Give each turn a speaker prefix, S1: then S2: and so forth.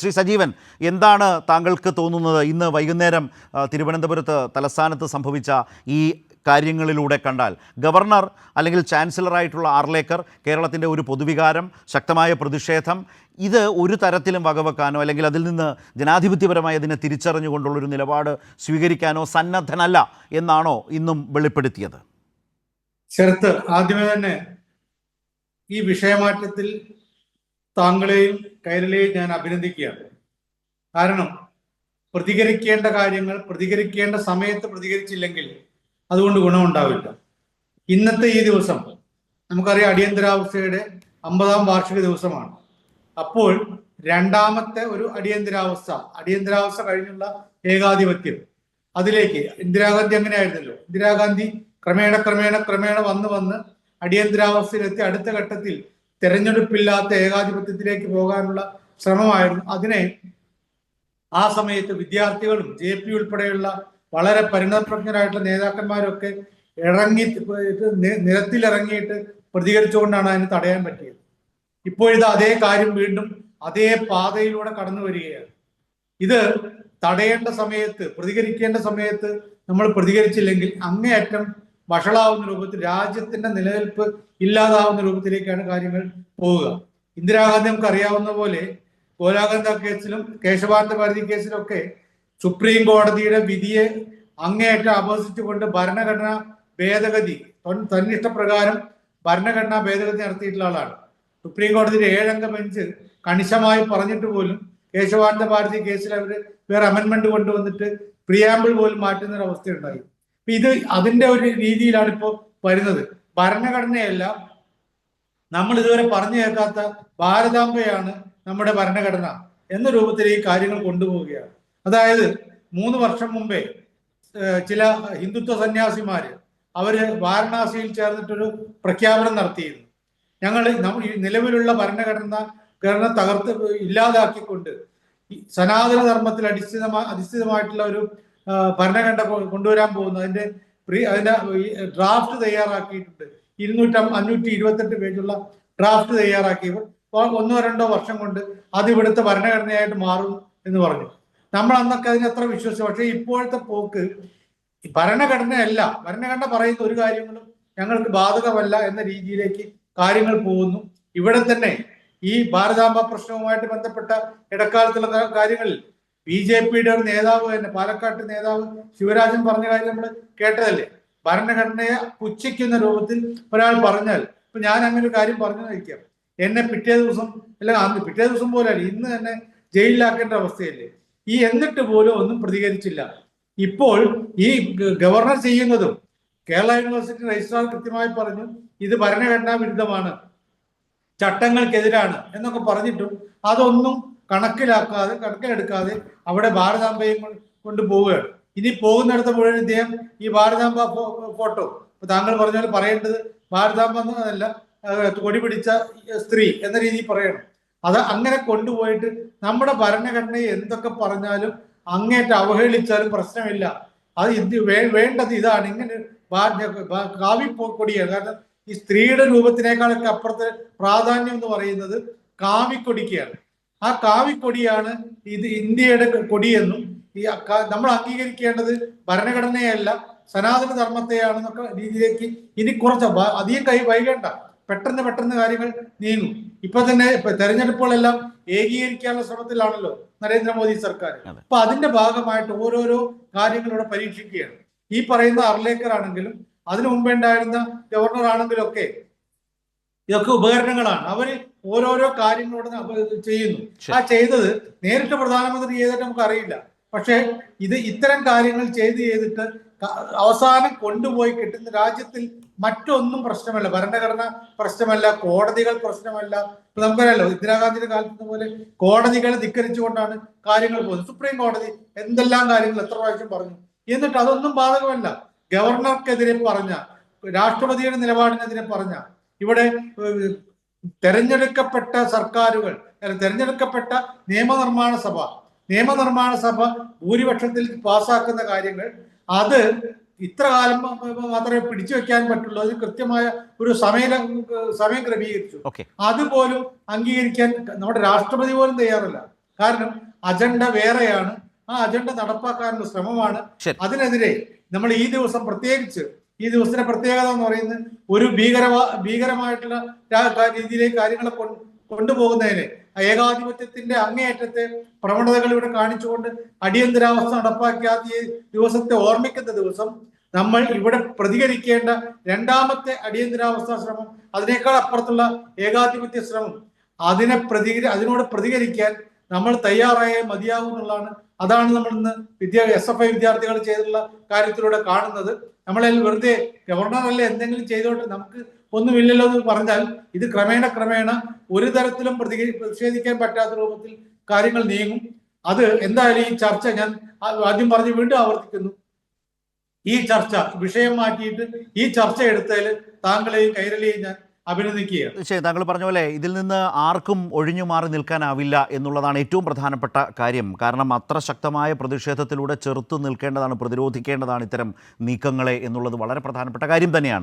S1: ശ്രീ സജീവൻ എന്താണ് താങ്കൾക്ക് തോന്നുന്നത്? ഇന്ന് വൈകുന്നേരം തിരുവനന്തപുരത്ത് തലസ്ഥാനത്ത് സംഭവിച്ച ഈ കാര്യങ്ങളിലൂടെ കണ്ടാൽ ഗവർണർ അല്ലെങ്കിൽ ചാൻസലറായിട്ടുള്ള ആർലേക്കർ കേരളത്തിന്റെ ഒരു പൊതുവികാരം ശക്തമായ പ്രതിഷേധം ഇത് ഒരു തരത്തിലും വകവെക്കാനോ അല്ലെങ്കിൽ അതിൽ നിന്ന് ജനാധിപത്യപരമായി അതിനെ തിരിച്ചറിഞ്ഞുകൊണ്ടുള്ളൊരു നിലപാട് സ്വീകരിക്കാനോ സന്നദ്ധനല്ല എന്നാണോ ഇന്നും വെളിപ്പെടുത്തിയത്?
S2: ശരത്ത് ആദ്യമേ തന്നെ ഈ വിഷയമാറ്റത്തിൽ താങ്കളെയും കൈരളെയും ഞാൻ അഭിനന്ദിക്കുകയാണ്. കാരണം പ്രതികരിക്കേണ്ട കാര്യങ്ങൾ പ്രതികരിക്കേണ്ട സമയത്ത് പ്രതികരിച്ചില്ലെങ്കിൽ അതുകൊണ്ട് ഗുണമുണ്ടാവില്ല. ഇന്നത്തെ ഈ ദിവസം നമുക്കറിയാം അടിയന്തരാവസ്ഥയുടെ അമ്പതാം വാർഷിക ദിവസമാണ്. അപ്പോൾ രണ്ടാമത്തെ ഒരു അടിയന്തരാവസ്ഥ അടിയന്തരാവസ്ഥ കഴിഞ്ഞുള്ള ഏകാധിപത്യം. അതിലേക്ക് ഇന്ദിരാഗാന്ധി അങ്ങനെയായിരുന്നല്ലോ ഇന്ദിരാഗാന്ധി ക്രമേണ ക്രമേണ ക്രമേണ വന്ന് വന്ന് അടിയന്തരാവസ്ഥയിലെത്തി അടുത്ത ഘട്ടത്തിൽ തെരഞ്ഞെടുപ്പില്ലാത്ത ഏകാധിപത്യത്തിലേക്ക് പോകാനുള്ള ശ്രമമായിരുന്നു. അതിനെ ആ സമയത്ത് വിദ്യാർത്ഥികളും ജെ പി ഉൾപ്പെടെയുള്ള വളരെ പരിണതപ്രജ്ഞരായിട്ടുള്ള നേതാക്കന്മാരൊക്കെ ഇറങ്ങി നിരത്തിലിറങ്ങിയിട്ട് പ്രതികരിച്ചുകൊണ്ടാണ് അതിന് തടയാൻ പറ്റിയത്. ഇപ്പോഴിത് അതേ കാര്യം വീണ്ടും അതേ പാതയിലൂടെ കടന്നു വരികയാണ്. ഇത് തടയേണ്ട സമയത്ത് പ്രതികരിക്കേണ്ട സമയത്ത് നമ്മൾ പ്രതികരിച്ചില്ലെങ്കിൽ അങ്ങേയറ്റം വഷളാവുന്ന രൂപത്തിൽ രാജ്യത്തിന്റെ നിലനിൽപ്പ് ഇല്ലാതാവുന്ന രൂപത്തിലേക്കാണ് കാര്യങ്ങൾ പോവുക. ഇന്ദിരാഗാന്ധി നമുക്ക് അറിയാവുന്ന പോലെ ഗോലാഗന്ധ കേസിലും കേശവാനന്ദ ഭാരതി കേസിലൊക്കെ സുപ്രീം കോടതിയുടെ വിധിയെ അങ്ങേയറ്റം അപഹസിച്ചുകൊണ്ട് ഭരണഘടനാ ഭേദഗതി തന്നിഷ്ടപ്രകാരം ഭരണഘടനാ ഭേദഗതി നടത്തിയിട്ടുള്ള ആളാണ്. സുപ്രീം കോടതിയുടെ ഏഴംഗ ബെഞ്ച് കണിശമായി പറഞ്ഞിട്ട് പോലും കേശവാനന്ദ ഭാരതി കേസിൽ അവർ വേറെ അമെന്മെന്റ് കൊണ്ടുവന്നിട്ട് പ്രിയാമ്പിൾ പോലും മാറ്റുന്ന ഒരു അവസ്ഥയുണ്ടായി അപ്പൊ ഇത് അതിന്റെ ഒരു രീതിയിലാണ് ഇപ്പോൾ വരുന്നത്. ഭരണഘടനയല്ല നമ്മൾ ഇതുവരെ പറഞ്ഞു കേൾക്കാത്ത ഭാരതാംബയാണ് നമ്മുടെ ഭരണഘടന എന്ന രൂപത്തിൽ ഈ കാര്യങ്ങൾ കൊണ്ടുപോവുകയാണ്. അതായത് മൂന്ന് വർഷം മുമ്പേ ചില ഹിന്ദുത്വ സന്യാസിമാര് അവർ വാരണാസിയിൽ ചേർന്നിട്ടൊരു പ്രഖ്യാപനം നടത്തിയിരുന്നു. ഞങ്ങൾ നിലവിലുള്ള ഭരണഘടന ഘടന തകർത്ത് ഇല്ലാതാക്കിക്കൊണ്ട് സനാതന ധർമ്മത്തിൽ അടിസ്ഥിതമാ അധിഷ്ഠിതമായിട്ടുള്ള ഒരു ഭരണഘടന കണ്ട കൊണ്ടുവരാൻ പോകുന്നത്. അതിന്റെ പ്രീ അതിന്റെ ഡ്രാഫ്റ്റ് തയ്യാറാക്കിയിട്ടുണ്ട്. ഇരുന്നൂറ്റി അഞ്ഞൂറ്റി ഇരുപത്തെട്ട് പേജുള്ള ഡ്രാഫ്റ്റ് തയ്യാറാക്കിയപ്പോൾ ഒന്നോ രണ്ടോ വർഷം കൊണ്ട് അത് ഇവിടുത്തെ ഭരണഘടനയായിട്ട് മാറും എന്ന് പറഞ്ഞു. നമ്മൾ അന്നൊക്കെ അതിന് അത്ര വിശ്വസിച്ചു. പക്ഷേ ഇപ്പോഴത്തെ പോക്ക് ഭരണഘടനയല്ല. ഭരണഘടന പറയുന്ന ഒരു കാര്യങ്ങളും ഞങ്ങൾക്ക് ബാധകമല്ല എന്ന രീതിയിലേക്ക് കാര്യങ്ങൾ പോകുന്നു. ഇവിടെ തന്നെ ഈ ഭാരതാംബ പ്രശ്നവുമായിട്ട് ബന്ധപ്പെട്ട ഇടക്കാലത്തുള്ള കാര്യങ്ങളിൽ ബി ജെ പിയുടെ ഒരു നേതാവ് തന്നെ പാലക്കാട്ട് നേതാവ് ശിവരാജൻ പറഞ്ഞ കാര്യം നമ്മൾ കേട്ടതല്ലേ? ഭരണഘടനയെ പുച്ഛിക്കുന്ന രൂപത്തിൽ ഒരാൾ പറഞ്ഞാൽ ഇപ്പൊ ഞാൻ അങ്ങനെ ഒരു കാര്യം പറഞ്ഞു കഴിക്കാം എന്നെ പിറ്റേ ദിവസം അല്ല അന്ന് പിറ്റേ ദിവസം പോലെയല്ല ഇന്ന് തന്നെ ജയിലിലാക്കേണ്ട അവസ്ഥയല്ലേ? ഈ എന്നിട്ട് പോലും ഒന്നും പ്രതികരിച്ചില്ല. ഇപ്പോൾ ഈ ഗവർണർ ചെയ്യുന്നതും കേരള യൂണിവേഴ്സിറ്റി രജിസ്ട്രാർ കൃത്യമായി പറഞ്ഞു ഇത് ഭരണഘടനാ വിരുദ്ധമാണ് ചട്ടങ്ങൾക്കെതിരാണ് എന്നൊക്കെ പറഞ്ഞിട്ടും അതൊന്നും കണക്കിലാക്കാതെ കണക്കിലെടുക്കാതെ അവിടെ ഭാരതാംബയും കൊണ്ട് പോവുകയാണ്. ഇനി പോകുന്നിടത്ത് മുഴുവൻ ഇദ്ദേഹം ഈ ഭാരതാംബ ഫോട്ടോ. താങ്കൾ പറഞ്ഞാൽ പറയേണ്ടത് ഭാരതാംബ എന്നല്ല കൊടി പിടിച്ച സ്ത്രീ എന്ന രീതിയിൽ പറയണം. അത് അങ്ങനെ കൊണ്ടുപോയിട്ട് നമ്മുടെ ഭരണഘടനയെ എന്തൊക്കെ പറഞ്ഞാലും അങ്ങേറ്റ് അവഹേളിച്ചാലും പ്രശ്നമില്ല. അത് ഇത് വേണ്ടത് ഇതാണ്. ഇങ്ങനെ കാവി കൊടിയാണ്. കാരണം ഈ സ്ത്രീയുടെ രൂപത്തിനേക്കാളൊക്കെ അപ്പുറത്തെ പ്രാധാന്യം എന്ന് പറയുന്നത് കാവിക്കൊടിക്കാണ് ആ കാവിക്കൊടിയാണ് ഇത് ഇന്ത്യയുടെ കൊടിയെന്നും ഈ നമ്മൾ അംഗീകരിക്കേണ്ടത് ഭരണഘടനയല്ല സനാതന ധർമ്മത്തെയാണെന്നൊക്കെ രീതിയിലേക്ക് ഇനി കുറച്ച് അധികം കൈ വൈകേണ്ട. പെട്ടെന്ന് പെട്ടെന്ന് കാര്യങ്ങൾ നീങ്ങും. ഇപ്പൊ തന്നെ ഇപ്പൊ തെരഞ്ഞെടുപ്പുകളെല്ലാം ഏകീകരിക്കാനുള്ള ശ്രമത്തിലാണല്ലോ നരേന്ദ്രമോദി സർക്കാർ. അപ്പൊ അതിന്റെ ഭാഗമായിട്ട് ഓരോരോ കാര്യങ്ങൾ ഇവിടെ പരീക്ഷിക്കുകയാണ്. ഈ പറയുന്ന അർലേക്കർ ആണെങ്കിലും അതിനു മുമ്പേ ഉണ്ടായിരുന്ന ഗവർണർ ആണെങ്കിലും ഒക്കെ ഇതൊക്കെ ഉപകരണങ്ങളാണ്. അവർ ഓരോരോ കാര്യങ്ങളോട് ചെയ്യുന്നു. ആ ചെയ്തത് നേരിട്ട് പ്രധാനമന്ത്രി ചെയ്തിട്ട് നമുക്ക് അറിയില്ല പക്ഷേ ഇത് ഇത്തരം കാര്യങ്ങൾ ചെയ്ത് ചെയ്തിട്ട് അവസാനം കൊണ്ടുപോയി കിട്ടുന്ന രാജ്യത്തിൽ മറ്റൊന്നും പ്രശ്നമല്ല. ഭരണഘടന പ്രശ്നമല്ല കോടതികൾ പ്രശ്നമല്ല. നമുക്കറിയാലോ ഇന്ദിരാഗാന്ധിയുടെ കാലത്ത് പോലെ കോടതികളെ ധിക്കരിച്ചുകൊണ്ടാണ് കാര്യങ്ങൾ പോകുന്നത്. സുപ്രീം കോടതി എന്തെല്ലാം കാര്യങ്ങൾ എത്ര പ്രാവശ്യം പറഞ്ഞു. എന്നിട്ട് അതൊന്നും ബാധകമല്ല. ഗവർണർക്കെതിരെ പറഞ്ഞ രാഷ്ട്രപതിയുടെ നിലപാടിനെതിരെ പറഞ്ഞ ഇവിടെ തെരഞ്ഞെടുക്കപ്പെട്ട സർക്കാരുകൾ തെരഞ്ഞെടുക്കപ്പെട്ട നിയമനിർമ്മാണ സഭ നിയമനിർമ്മാണ സഭ ഭൂരിപക്ഷത്തിൽ പാസാക്കുന്ന കാര്യങ്ങൾ അത് ഇത്ര കാലം മാത്രമേ പിടിച്ചു വെക്കാൻ പറ്റുള്ളൂ. അതിന് കൃത്യമായ ഒരു സമയ സമയം ക്രമീകരിച്ചു. അതുപോലും അംഗീകരിക്കാൻ നമ്മുടെ രാഷ്ട്രപതി പോലും തയ്യാറല്ല. കാരണം അജണ്ട വേറെയാണ്. ആ അജണ്ട നടപ്പാക്കാനുള്ള ശ്രമമാണ്. അതിനെതിരെ നമ്മൾ ഈ ദിവസം പ്രത്യേകിച്ച് ഈ ദിവസത്തിന്റെ പ്രത്യേകത എന്ന് പറയുന്നത് ഒരു ഭീകര ഭീകരമായിട്ടുള്ള രീതിയിലേക്ക് കാര്യങ്ങളെ കൊണ്ടുപോകുന്നതിന് ഏകാധിപത്യത്തിന്റെ അങ്ങേയറ്റത്തെ പ്രവണതകൾ ഇവിടെ കാണിച്ചുകൊണ്ട് അടിയന്തരാവസ്ഥ നടപ്പാക്കിയ ഈ ദിവസത്തെ ഓർമ്മിക്കുന്ന ദിവസം നമ്മൾ ഇവിടെ പ്രതികരിക്കേണ്ട രണ്ടാമത്തെ അടിയന്തരാവസ്ഥ ശ്രമം അതിനേക്കാൾ അപ്പുറത്തുള്ള ഏകാധിപത്യ ശ്രമം അതിനെ പ്രതി അതിനോട് പ്രതികരിക്കാൻ നമ്മൾ തയ്യാറായേ മതിയാവും എന്നുള്ളതാണ്. അതാണ് നമ്മൾ ഇന്ന് വിദ്യാ എസ് എഫ് ഐ വിദ്യാർത്ഥികൾ ചെയ്തിട്ടുള്ള കാര്യത്തിലൂടെ കാണുന്നത്. നമ്മളെ വെറുതെ ഗവർണർ അല്ലേ എന്തെങ്കിലും ചെയ്തോട്ട് നമുക്ക് ഒന്നുമില്ലല്ലോ എന്ന് പറഞ്ഞാൽ ഇത് ക്രമേണ ക്രമേണ ഒരു തരത്തിലും പ്രതി പ്രതിഷേധിക്കാൻ പറ്റാത്ത രൂപത്തിൽ കാര്യങ്ങൾ നീങ്ങും. അത് എന്തായാലും ഈ ചർച്ച ഞാൻ ആദ്യം പറഞ്ഞ് വീണ്ടും ആവർത്തിക്കുന്നു. ഈ ചർച്ച വിഷയം മാറ്റിയിട്ട് ഈ ചർച്ച എടുത്തതിൽ താങ്കളെയും കൈരളിയെയും ഞാൻ അഭിനന്ദിക്കുകയാണ്.
S1: താങ്കൾ പറഞ്ഞ പോലെ ഇതിൽ നിന്ന് ആർക്കും ഒഴിഞ്ഞു മാറി നിൽക്കാനാവില്ല എന്നുള്ളതാണ് ഏറ്റവും പ്രധാനപ്പെട്ട കാര്യം. കാരണം അത്ര ശക്തമായ പ്രതിഷേധത്തിലൂടെ ചെറുത്തു നിൽക്കേണ്ടതാണ് പ്രതിരോധിക്കേണ്ടതാണ് ഇത്തരം നീക്കങ്ങളെ എന്നുള്ളത് വളരെ പ്രധാനപ്പെട്ട കാര്യം തന്നെയാണ്.